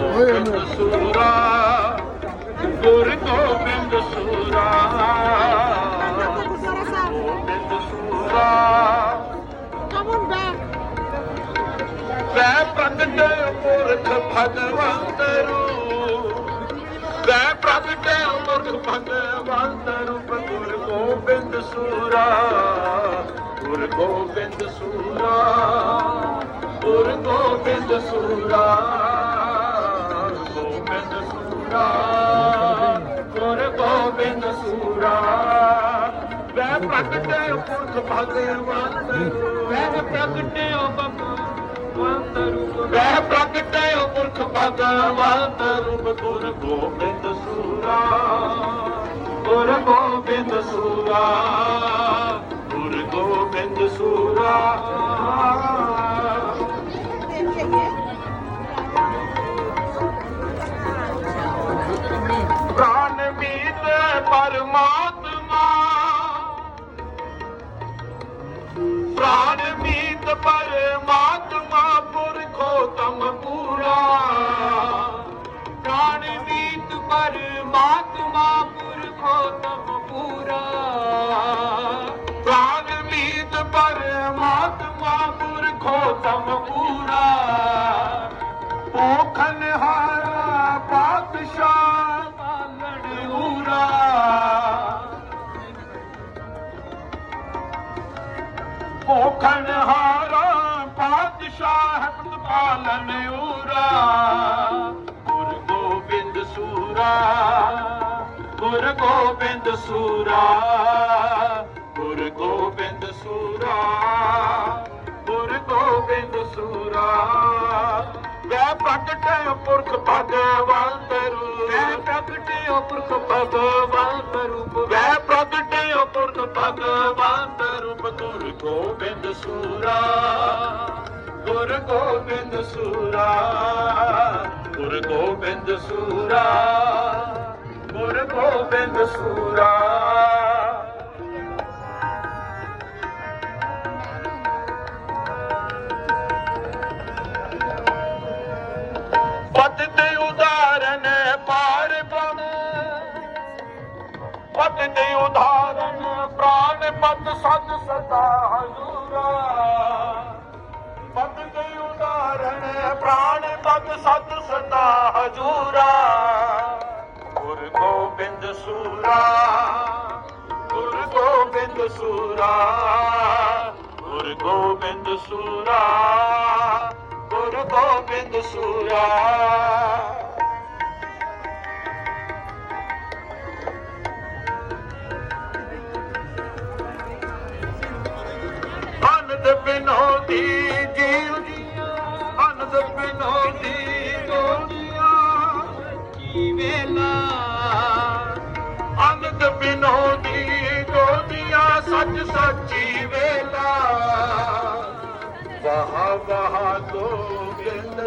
ਗੋਬਿੰਦ ਸੂਰਾ, ਗੁਰ ਗੋਬਿੰਦ ਸੂਰਾ। ਗੁਰਦੁਆਰਾ ਸਾਹਿਬ ਗੋਬਿੰਦ ਸੂਰਾ। ਕਮ ਔਨ ਬੈਕ ਵੈ ਪ੍ਰਗਟ ਪੁਰਖ ਭਗਵੰਤ ਰੂਪ। ਵੈ ਪ੍ਰਗਟ ਪੁਰਖ ਭਗਵੰਤ ਰੂਪ, ਗੁਰ ਗੋਬਿੰਦ ਸੂਰਾ। ਗੁਰ ਗੋਬਿੰਦ ਸੂਰਾ, ਗੁਰ ਗੋਬਿੰਦ ਸੂਰਾ। ਸੂਰਾ ਗੁਰ ਗੋਬਿੰਦ ਸੂਰਾ ਵੈ ਪ੍ਰਗਟ ਪੁਰਖ ਭਗਵੰਤ ਵੈ ਪ੍ਰਗਟ ਭਗਵੰਤ ਰੂਪ। ਵੈ ਪ੍ਰਗਟ ਪੁਰਖ ਭਗਵੰਤ ਰੂਪ। ਗੁਰ ਗੋਬਿੰਦ ਸੂਰਾ ਗੁਰ ਗੋਬਿੰਦ ਸੂਰਾ ਪ੍ਰਾਨ ਮੀਤ ਪਰਮਾਤਮਾ ਪੁਰਖੋ ਤਮ ਪੂਰਾ। ਪ੍ਰਾਨ ਮੀਤ ਪਰਮਾਤਮਾ ਪੁਰਖੋ ਤਮ ਪੂਰਾ। ਭੂਖਨ ਹਾਰਾ, ਪਾਤਸ਼ਾਹ ਪਾਲਣ ਹੂਰਾ ਗੁਰ ਗੋਬਿੰਦ ਸੂਰਾ, ਗੁਰ ਗੋਬਿੰਦ ਸੂਰਾ, ਗੁਰ ਗੋਬਿੰਦ ਸੂਰਾ, ਗੁਰ ਗੋਬਿੰਦ ਸੂਰਾ। ਵੈ ਪ੍ਰਗਟੇ ਪੁਰਖ ਭਗਵੰਤ ਗੋਬਿੰਦ ਸੂਰਾ, ਗੁਰ ਗੋਬਿੰਦ ਸੂਰਾ, ਗੁਰ ਗੋਬਿੰਦ ਸੂਰਾ, ਗੁਰ ਗੋਬਿੰਦ ਸੂਰਾ। ਪਤ ਤੇ ਉਦਾਹਰਨ ਪਾਰ ਬ੍ਰਹਮ ਪਤ ਤੇ ਉਦਾਹਰਨ ਪ੍ਰਾਨ ਪਤ ਸਤ ਸਦਾ ਹਜ਼ੂਰਾ ਗੁਰ ਗੋਬਿੰਦ ਸੂਰਾ ਗੁਰ ਗੋਬਿੰਦ ਸੂਰਾ ਗੁਰ ਗੋਬਿੰਦ ਸੂਰਾ ਗੁਰ ਗੋਬਿੰਦ ਸੂਰਾ। ਵੇਲਾ। ਅਨੰਦ ਬਿਨੋਦੀ ਸੱਚ ਸੱਚੀ ਵੇਲਾ।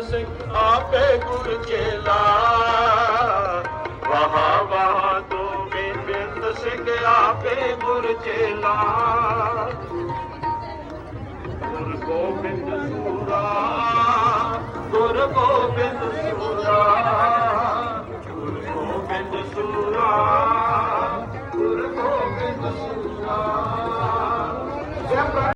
ਸਿੰਘ ਆਪੇ ਗੁਰ ਚੇਲਾ। ਸਿੰਘ ਆਪੇ ਗੁਰ ਚੇਲਾ। ਗੋਬਿੰਦ ਸੂਰਾ, ਗੁਰ ਗੋਬਿੰਦ ਸੂਰਾ। and the soul.